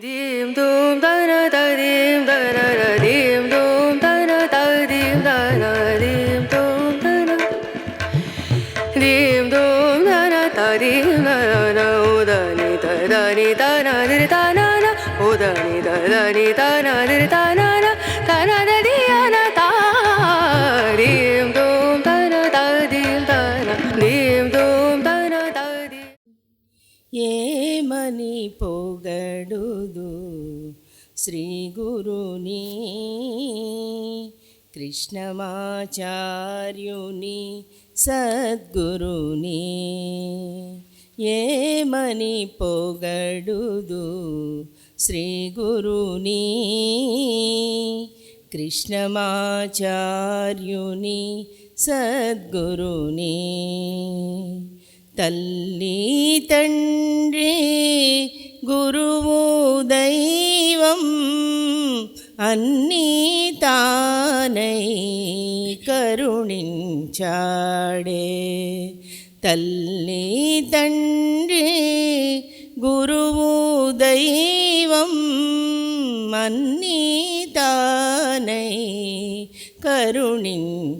dim dum da na da dim da na da dim dum da na da dim da na dim dum da na. Dim dum da na da dim da na na o da ni da da ni da na di da na na o da ni da da ni da Shri గురుని కృష్ణమాచార్యుని సద్గురుని. ఏమని పొగడుదు శ్రీ గురుని కృష్ణమాచార్యుని సద్గురుని. తల్లి తండ్రి గురువు దైవం అన్నీ తానై కరుణించాడే. తల్లి తండ్రి గురువు దైవం అన్నీ తానై కరుణించాడే.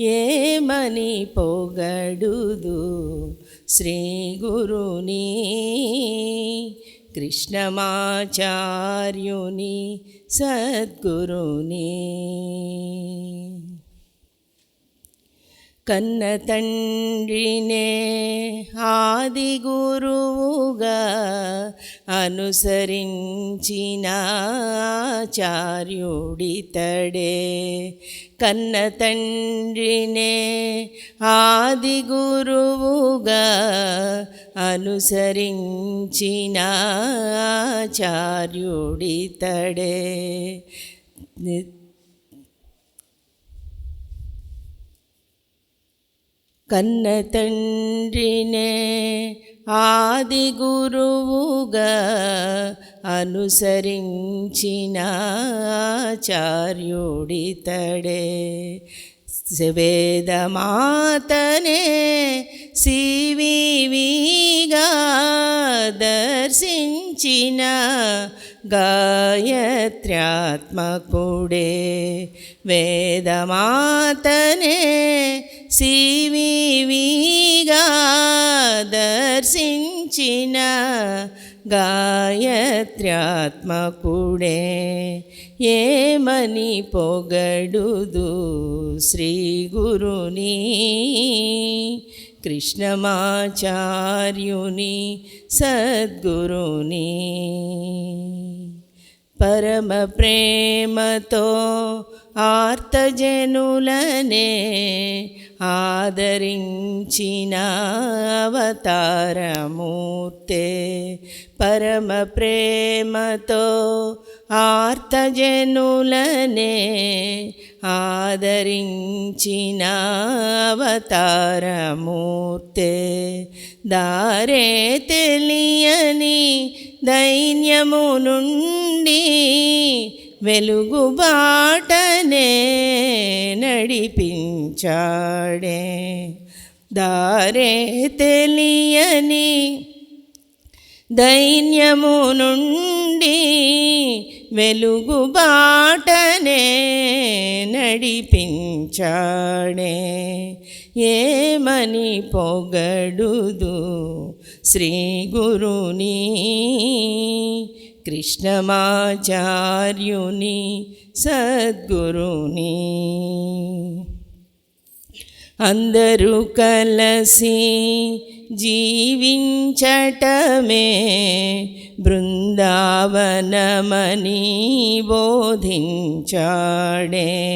ఏమని పొగడుదు శ్రీ గురుని కృష్ణమాచార్యుని సద్గురుని. కన్న తండ్రినే ఆది గురువుగా అనుసరించిన ఆచార్యుడితడే. కన్న తండ్రినే ఆది గురువుగా అనుసరించిన ఆచార్యుడితడే. కన్న తండ్రినే ఆది గురువుగా అనుసరించిన ఆచార్యుడితడే. వేదమాతనే సివివిగా దర్శించిన గాయత్ర్యాత్మకుడే. వేదమాతనే సివివిగా దర్శించిన గాయత్ర్యాత్మకుడే. ఏమని పొగడుదు శ్రీ గురుని? కృష్ణమాచార్యుని సద్గురుని. పరమ ప్రేమతో ఆర్తజనులనే ఆదరించిన అవతారమూర్తే పరమ ప్రేమతో ఆర్తజనులనే ఆదరించిన అవతారమూర్తే దారే తెలియని దైన్యము నుండి వెలుగుబాటనే నడిపి నడిపించాడే దారే తెలియని దైన్యము నుండి వెలుగు బాటనే నడిపించాడే. ఏమని పొగడుదు శ్రీ గురుని కృష్ణమాచార్యుని సద్గురుని? అందరూ కలసి జీవించటమే బృందావనమని బోధించాడే.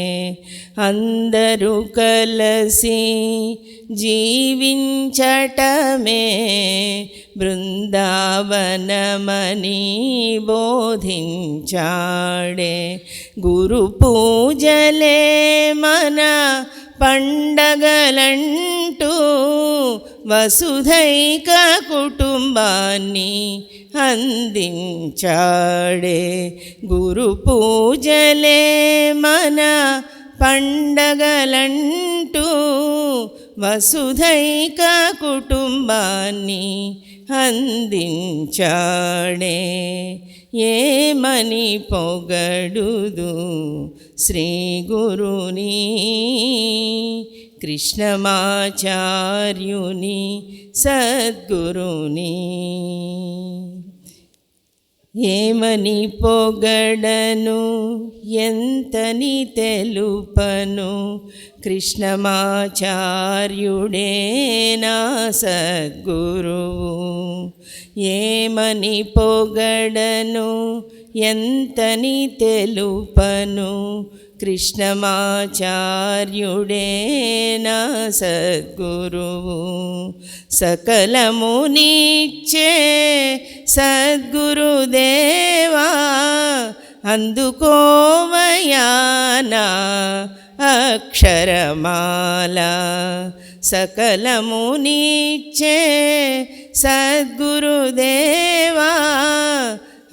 అందరూ కలసి జీవించటమే బృందావనమని బోధించాడే. గురు పూజలే మన పండగలంటూ వసుధైక కుటుంబాన్ని అందించాడే గురు పూజలే మన పండగలంటూ వసుధైక కుటుంబాన్ని అందించాడే ఏమని పొగడుదు శ్రీ గురుని? కృష్ణమాచార్యుని సద్గురుని. ఏమని పొగడను? ఎంతని తెలుపను? కృష్ణమాచార్యుడే నా సద్గురువు? ఏమని పొగడను? ఎంతని తెలుపను? కృష్ణమాచార్యుడే నా సద్గురువు. సకలము నీచ్చే సద్గురుదేవా అందుకోవయానా అక్షరమాల. సకలమునిచ్చే సద్గురుదేవా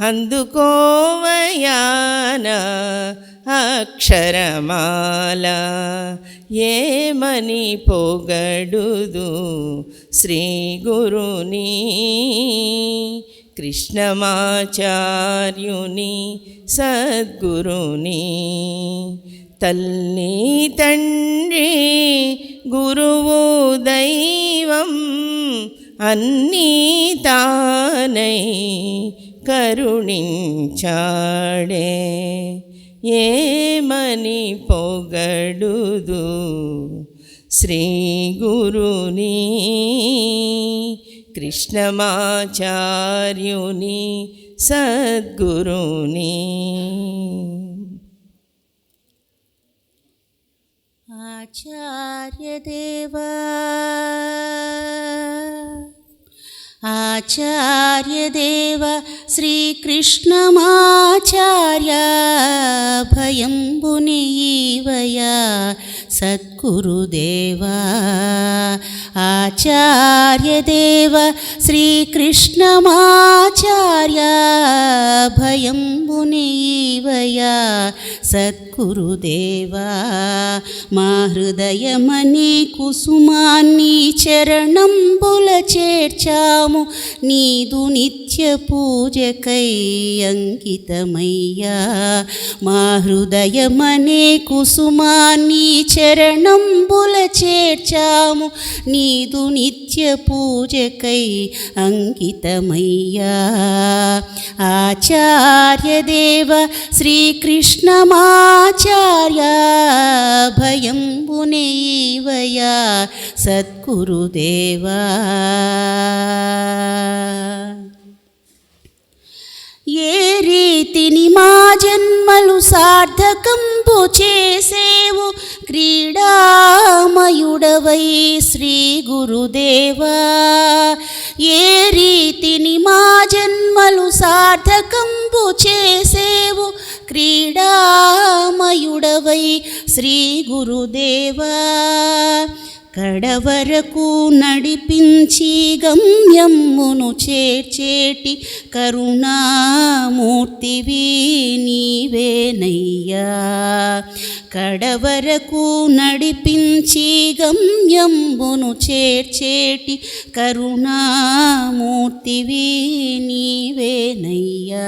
అందుకోవయానా అక్షరమాల. ఏమని పొగడుదు శ్రీ గురుని? కృష్ణమాచార్యుని సద్గురుని. తల్లి తండ్రి గురువు దైవం అన్నీ తానై కరుణించాడే. ఏమని పొగడుదు? శ్రీ గురుని కృష్ణమాచార్యుని సద్గురుని. ఆచార్యదేవా आचार्यदेव श्रीकृष्णमाचार्य भयम्बुनीवया గురుదేవా. ఆచార్యదేవ శ్రీకృష్ణమాచార్య భయంబునీవయా. సద్గురుదేవా మా హృదయమని కుసుమాన్ని చరణంబుల చేర్చాము. నీదు నిత్య పూజకై అంకితమయ్యా. మా హృదయమనే కుసుమాన్ని చరణ చరణంబుల చేర్చాము. నీదు నిత్య పూజకై అంకితమయ్యా. ఆచార్యదేవ శ్రీకృష్ణమాచార్య భయంబునైవయా సద్గురుదేవా. ఏ రీతిని మా జన్మలు సార్థకంపు చేసేవు? క్రీడామయుడవై శ్రీ గురుదేవా ఏ రీతిని మా జన్మలు సార్థకంపు చేసేవు? క్రీడామయుడవై శ్రీ గురుదేవా కడవరకు నడిపించి గమ్యమ్మును చేర్చేటి కరుణామూర్తివి నీవేనయ్యా. కడవరకు నడిపించి గమ్యమ్మును చేర్చేటి కరుణామూర్తివి నీవేనయ్యా.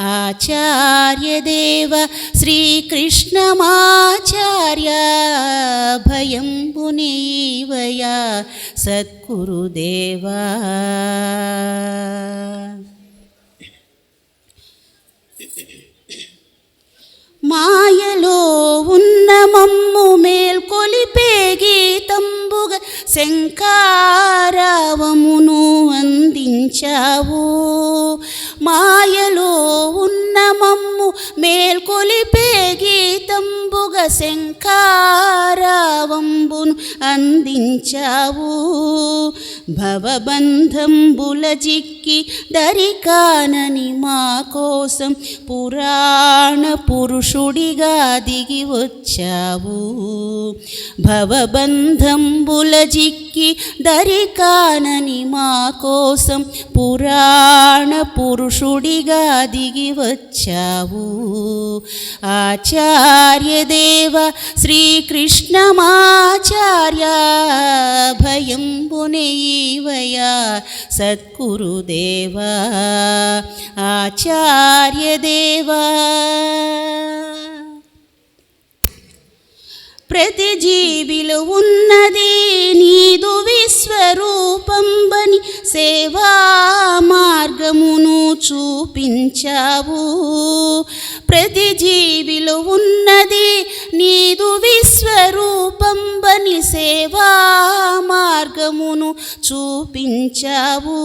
ఆచార్యదేవ శ్రీకృష్ణమాచార్య భయం భయంబునీవయా సత్కురుదేవా మాయలో ఉన్న మమ్ము మేల్కొలిపే గీతంబుగ శంకారావమును అందించావు. మాయలో ఉన్న మమ్ము మేల్కొలిపే గీతంబుగ శంకారావంబును అందించావు. భవబంధంబుల జిక్కి దరికానని మా కోసం పురాణ పురుషుడిగా దిగి వచ్చావు. భవబంధంబుల జిక్కి దరికానని మా కోసం పురాణ పురుషు పురుషుడిగా దిగి వచ్చావు. ఆచార్యదేవ శ్రీకృష్ణమాచార్య భయంబునైవయా సద్గురుదేవా ఆచార్యదేవా ప్రతి జీవిలో ఉన్నది నీదు విశ్వరూపంబని సేవా మార్గమును చూపించావు. ప్రతి జీవిలో ఉన్నది నీదు విశ్వరూపంబని సేవా మార్గమును చూపించావు.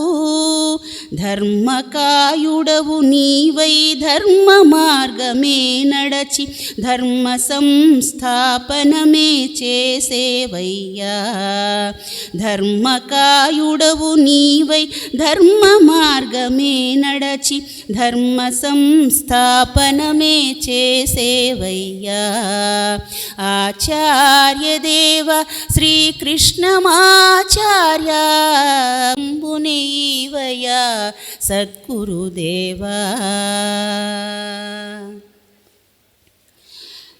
ధర్మకాయుడవు నీవై ధర్మ మార్గమే నడచి ధర్మ సంస్థాపన సంస్థాపనమే చేసేవయ్యా. ధర్మకాయుడవు నీవై ధర్మ మార్గమే నడచి ధర్మ సంస్థాపనమే చేసేవయ్యా. ఆచార్యదేవ శ్రీకృష్ణమాచార్య అంబునీవయా సద్గురుదేవా.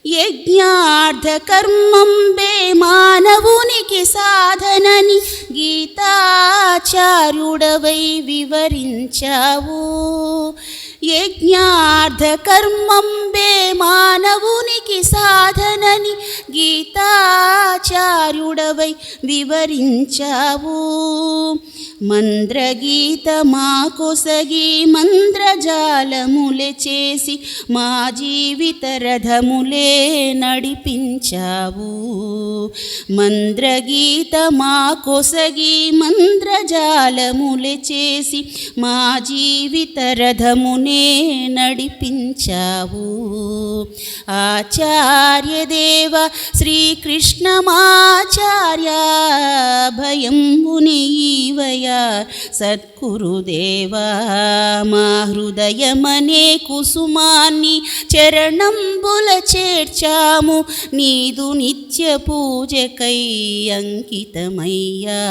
యజ్ఞార్థకర్మంబే మానవునికి సాధనని గీతాచార్యుడవై వివరించావు. యజ్ఞార్థకర్మంబే మానవునికి సాధనని గీతాచార్యుడవై వివరించావు. మంద్రగీత మా కొసగి మంద్రజాలములే చేసి మా జీవిత రథములే నడిపించావు. మంద్రగీత మా కొసగి మంద్రజాలములే చేసి మా జీవిత రథమునే నడిపించావు. ఆచార్యదేవ శ్రీకృష్ణమాచార్య భయంబునీవయ సద్గురుదేవా మా హృదయమనే కుసుమాన్ని చరణంబుల చేర్చాము. నీదు నిత్య పూజకై అంకితమయ్యా.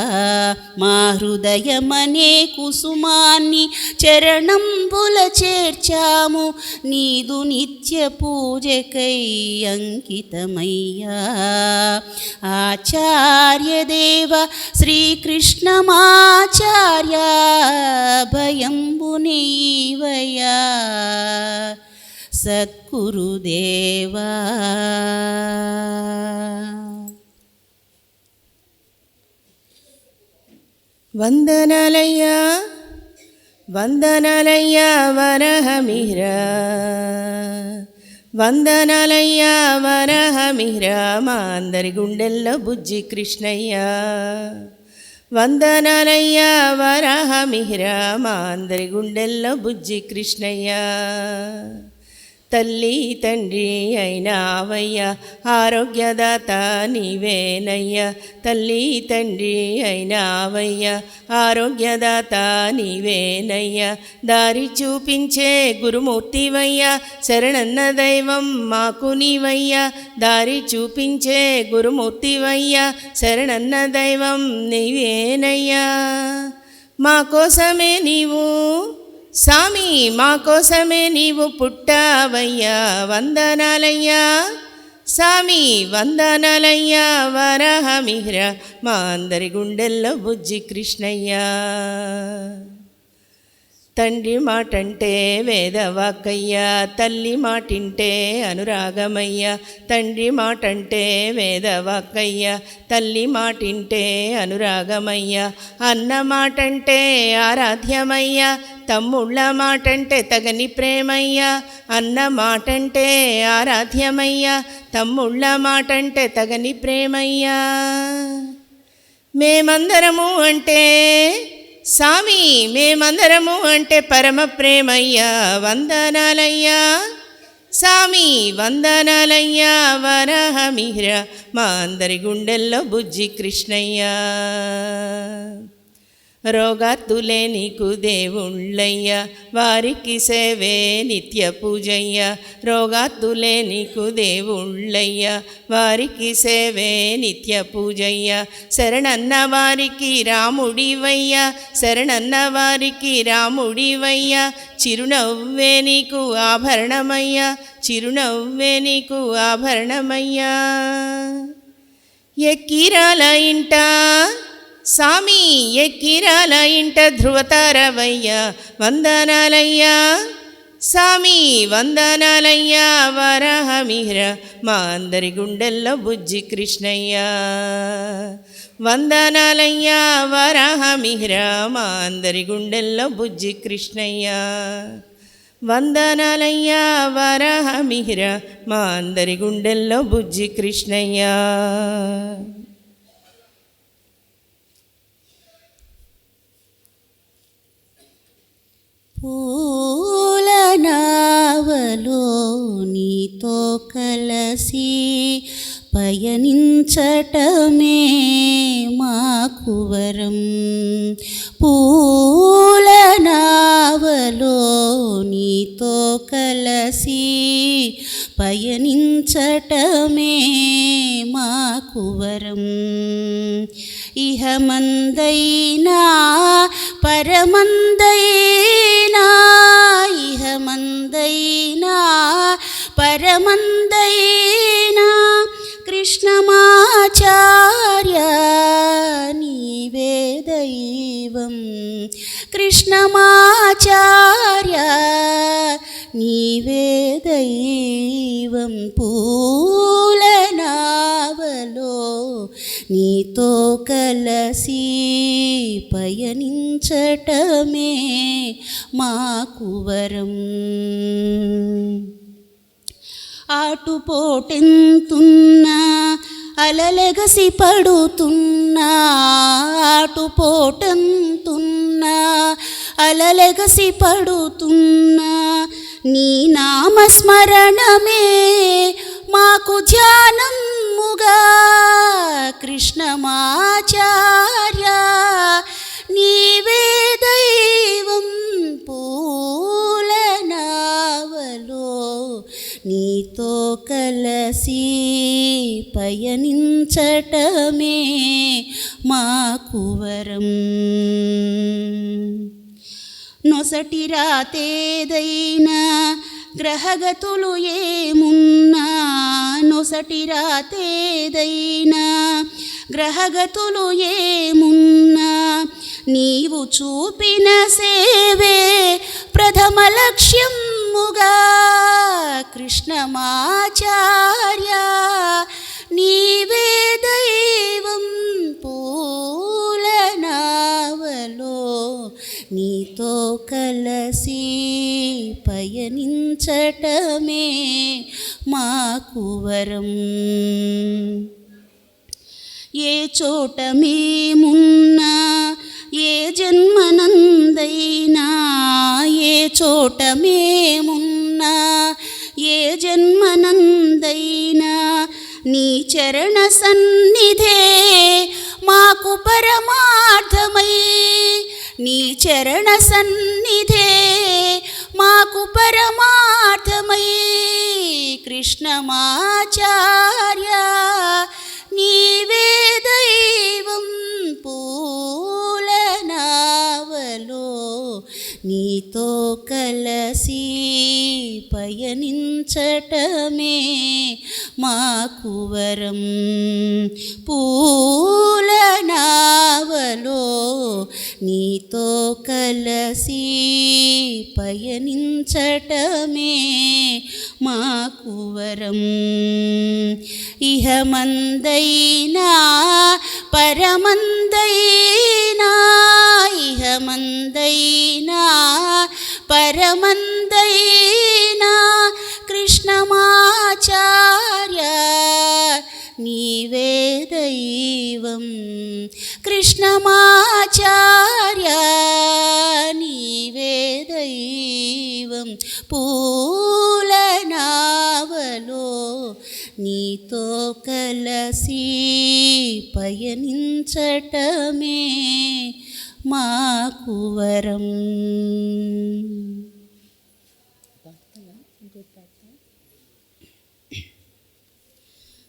మా హృదయమనే కుసుమాన్ని చరణంబుల చేర్చాము. నీదు నిత్య పూజకై అంకితమయ్యా. ఆచార్యదేవ శ్రీకృష్ణమాచార్య భయంబునీవయా సద్గురుదేవా. వందనాలయ్యా. వందనలయ్యా వరహమిహ్రా వందనలయ్యా వరహమిహ్రా మా అందరి గుండెల్లో బుజ్జి కృష్ణయ్యా. వందనాలయ్యా వరహమిహ్రా మా అందరి గుండెల్లో బుజ్జి కృష్ణయ్యా. తల్లి తండ్రి అయినావయ్యా ఆరోగ్యదాత నీవేనయ్యా. తల్లి తండ్రి అయినావయ్యా ఆరోగ్యదాత నీవేనయ్యా. దారి చూపించే గురుమూర్తివయ్యా శరణన్న దైవం మాకు నీవయ్యా. దారి చూపించే గురుమూర్తివయ్యా శరణన్న దైవం నీవేనయ్యా. మా కోసమే నీవు సామి మా కోసమే నీవు పుట్టావయ్యా వందనాలయ్యా. సామి వందనాలయ్యా వరహమిహ్ర మా అందరి గుండెల్లో బుజ్జి కృష్ణయ్యా. తండ్రి మాటంటే వేదవాకయ్యా తల్లి మాటింటే అనురాగమయ్యా. తండ్రి మాటంటే వేదవాకయ్యా తల్లి మాటింటే అనురాగమయ్యా. అన్న మాటంటే ఆరాధ్యమయ్యా తమ్ముళ్ళ మాటంటే తగని ప్రేమయ్యా అన్న మాటంటే ఆరాధ్యమయ్యా తమ్ముళ్ళ మాటంటే తగని ప్రేమయ్యా. మేమందరము అంటే సామి మేమందరము అంటే పరమ ప్రేమయ్యా వందనాలయ్యా. సామి వందనాలయ్యా వరహమిహ్ర మా అందరి గుండెల్లో బుజ్జి కృష్ణయ్యా. రోగాత్తులే నీకు దేవుళ్ళయ్యా వారికి సేవే నిత్య పూజయ్య. రోగాత్తులే నీకు వారికి సేవే నిత్య పూజయ్య. శరణన్న వారికి రాముడివయ్య శరణన్న వారికి రాముడివయ్య. చిరునవ్వే నీకు ఆభరణమయ్య చిరునవ్వే నీకు ఆభరణమయ్యా. ఎక్కిరాల ఇంటా సామి ఎక్కిరాల ఇంట ధృవతారవయ్యా వందనాలయ్యా. సామి వందనాలయ్యా వరహమిహ్ర మా అందరి గుండెల్లో బుజ్జి కృష్ణయ్యా. వందనాలయ్యా వరహమిహ్ర మా అందరి గుండెల్లో బుజ్జి కృష్ణయ్యా. వందనాలయ్యా వరహమిహ్ర మా అందరి గుండెల్లో బుజ్జి కృష్ణయ్యా. పూలనావలో నీతో కలసి పయనించట కృష్ణమాచార్య నీవే దైవం. కృష్ణమాచార్య నీవే దైవం. పూల నీతో కలసి పయనించటమే మాకు వరం ఆటుపోటెంతున్నా అలలెగసి పడుతున్నా ఆటుపోటెంతున్నా అలలెగసి పడుతున్నా నీ నామస్మరణమే మాకు ధ్యానముగా. కృష్ణమాచార్య నీవే దైవం పూలనావలో. నీతో కలసి పయనించటమే మాకు వరం నొసటి రాతేదైనా గ్రహగతులు ఏమున్నా నొసటి రాతేదైనా గ్రహగతులు ఏమున్నా నీవు చూపిన సేవే ప్రథమ లక్ష్యముగా కృష్ణమాచార్య నీవే దైవం పూలనావలో నీతో కలసి పయనించటమే మాకు వరం ఏ చోట మేమున్నా చోట మేమున్నా ఏ జన్మనందైనా నీ చరణ సన్నిధే మాకు పరమార్థమై నీ చరణ సన్నిధే మాకు పరమార్థమై. కృష్ణమాచార్య నీవే దైవం పూలనావలో నీతో కలసి పయనించటమే మాకు వరం పూల నావలో నీతో కలసి పయనించటమే మాకు వరం ఇహమందైనా పరమందైనా ఇహమందైనా పరమందైనా కృష్ణమాచార్య నీవే దైవం. కృష్ణమాచార్య నీవే దైవం. పూలనావలో నీతో కలసి పయనించటమే మాకు వరం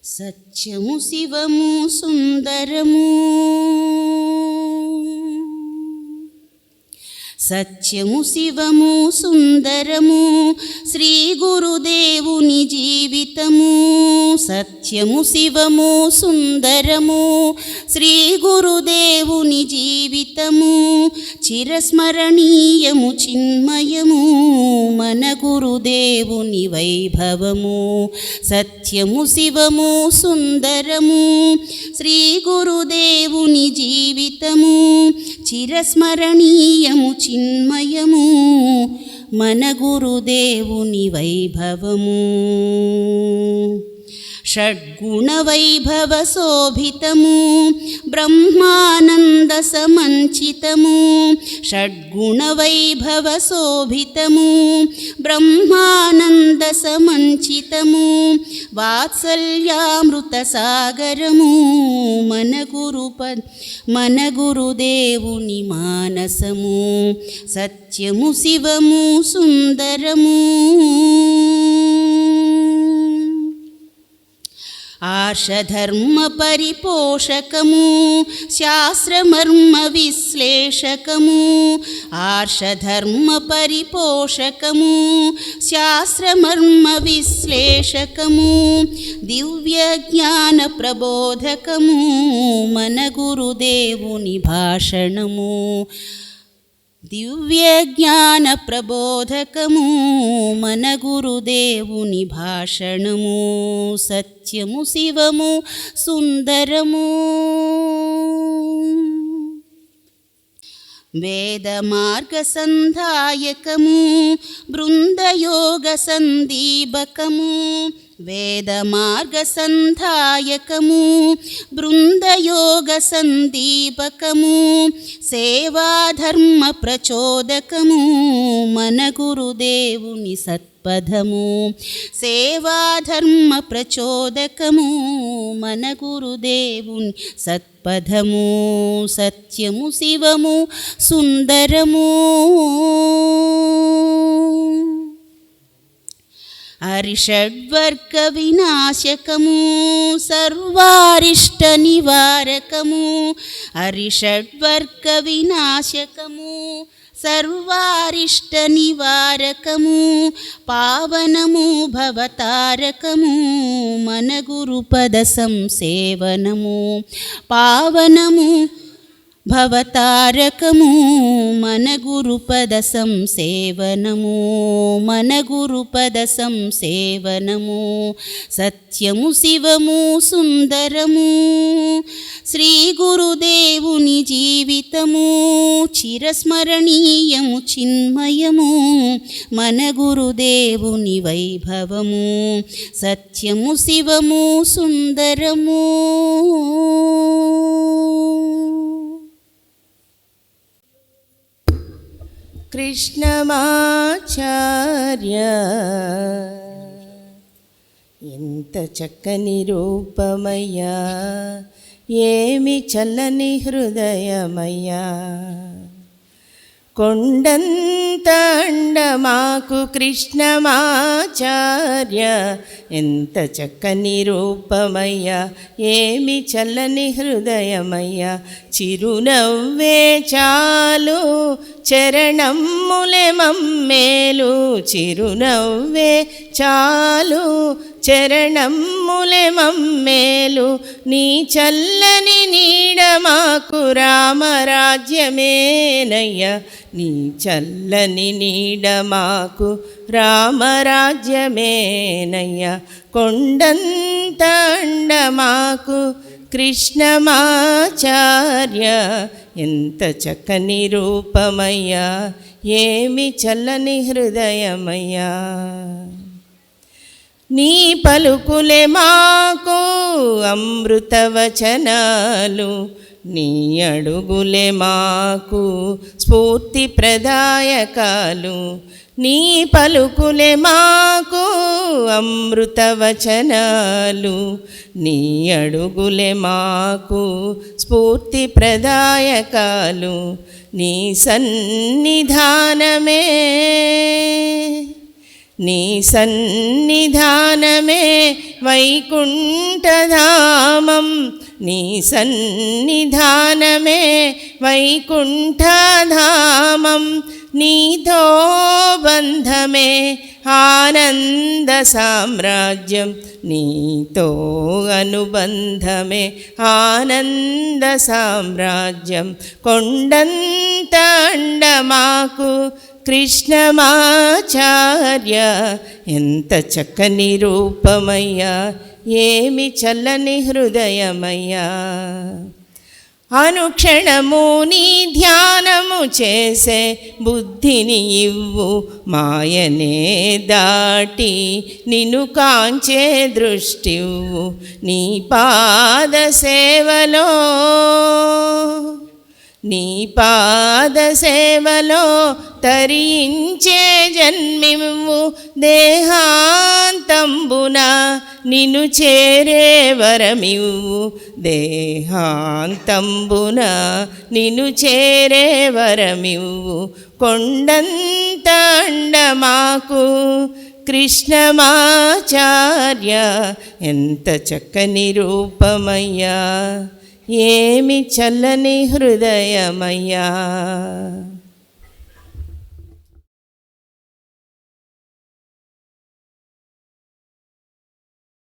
సత్యము శివము సుందరము. సత్యము శివము సుందరము శ్రీ గురుదేవుని జీవితము. సత్యము శివము సుందరము శ్రీ గురుదేవుని జీవితము. చిరస్మరణీయము చిన్మయము మన గురుదేవుని వైభవము. సత్యము శివము సుందరము శ్రీ గురుదేవుని జీవితము. చిరస్మరణీయము చిన్ చిన్మయము మన గురుదేవుని వైభవము. షడ్గుణ వైభవ శోభితము బ్రహ్మానంద సమంచితము షడ్గుణ శోభితము బ్రహ్మానంద సమంచితము వాత్సల్యామృత సాగరము మన గురుప మన గురుదేవుని మానసము సత్యము శివము సుందరము ఆర్షధర్మ పరిపోషకము శాస్త్రమర్మ విశ్లేషకము ఆర్షధర్మ పరిపోషకము శాస్త్రమర్మ విశ్లేషకము దివ్య జ్ఞాన ప్రబోధకము మన గురుదేవుని భాషణము. దివ్య జ్ఞాన ప్రబోధకము మన గురుదేవుని భాషణము సత్యము శివము సుందరము వేద మార్గ సంధాయకము బృందయోగ సందీపకము వేద మార్గ సంధాయకము బృందయోగ సందీపకము సేవాధర్మ ప్రచోదకము మన గురుదేవుని సత్పథము సేవాధర్మ ప్రచోదకము మన గురుదేవుని సత్పథము సత్యము శివము సుందరము. హరిషడ్వర్గ వినాశకము సర్వారిష్ట నివారకము హరిషడ్వర్గ వినాశకము సర్వారిష్ట నివారకము పావనము భవతారకము మన గురుపద సంసేవనము మన గురుపద సంసేవనము. మన గురుపద సంసేవనము సత్యము శివము సుందరము శ్రీ గురుదేవుని జీవితము చిరస్మరణీయము చిన్మయము మన గురుదేవుని వైభవము. సత్యము శివము సుందరము. కృష్ణమాచార్య. ఎంత చక్కని రూపమయ్యా. ఏమి చల్లని హృదయమయ్యా. కొండంత అండమాకు కృష్ణమాచార్య. ఎంత చక్కని రూపమయ్యా. ఏమి చల్లని హృదయమయ్యా. చిరునవ్వే చాలు. చరణమ్ములే మమ్మేలు చిరునవ్వే చాలు. చరణమ్ములే మమ్మేలు నీ చల్లని నీడ మాకు రామరాజ్యమేనయ్యా. నీ చల్లని నీడ మాకు రామరాజ్యమేనయ్యా. కొండంత అండ మాకు కృష్ణమాచార్య ఎంత చక్కని రూపమయ్యా ఏమి చల్లని హృదయమయ్యా. నీ పలుకులే మాకు అమృతవచనాలు నీ అడుగులే మాకు స్ఫూర్తి ప్రదాయకాలు నీ పలుకులే మాకు అమృతవచనాలు నీ అడుగులే మాకు స్ఫూర్తి ప్రదాయకాలు నీ సన్నిధానమే. నీ సన్నిధానమే వైకుంఠధామం నీ సన్నిధానమే వైకుంఠధామం. నీతో బంధమే ఆనంద సామ్రాజ్యం నీతో అనుబంధమే ఆనంద సామ్రాజ్యం. కొండంత అండ మాకు కృష్ణమాచార్య ఎంత చక్కని రూపమయ్యా ఏమి చల్లని హృదయమయ్యా. అనుక్షణము నీ ధ్యానము చేసే బుద్ధిని ఇవ్వు మాయనే దాటి నిన్ను కాంచే దృష్టివ్వు నీ పాద సేవలో. నీ పాద సేవలో తరించే జన్మిము దేహాంతంబున నిన్ను చేరే వరమివు దేహాంతంబున. నిన్ను చేరే వరమివు కొండంత కృష్ణమాచార్య ఎంత చక్కని రూపమయ్యా. ఏమి చల్లని హృదయమయ్యా.